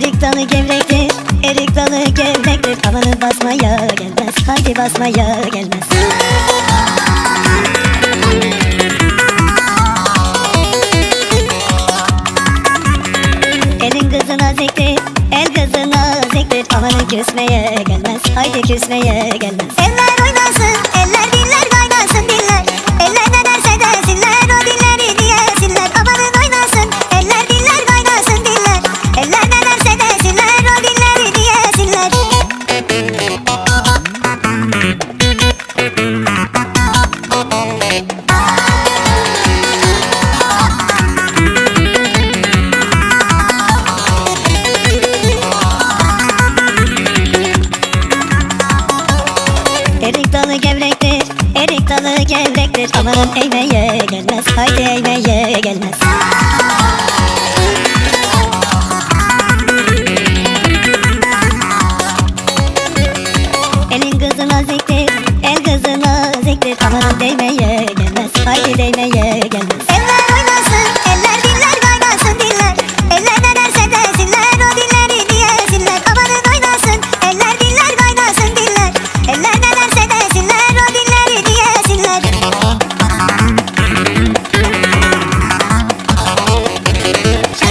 dalı gevrektir Erik dalı gevrektir. Havanı basmaya gelmez Haydi basmaya gelmez. Elin kızına ziktir El kızına ziktir Havanı küsmeye gelmez Haydi küsmeye gelmez. Eller oynasın Eller diller Erik dalı gevrektir, erik dalı gevrektir. Amanın eğmeye gelmez, haydi eğmeye gelmez gitti kameram değmeye gelmez Haydi değmeye gelmez. Eller oynasın eller diller kaynasın diller. Eller ne derse desinler o dilleri diyesinler Kafanın oynasın eller diller kaynasın diller. Eller ne derse desinler o dilleri diyesinler Şarkı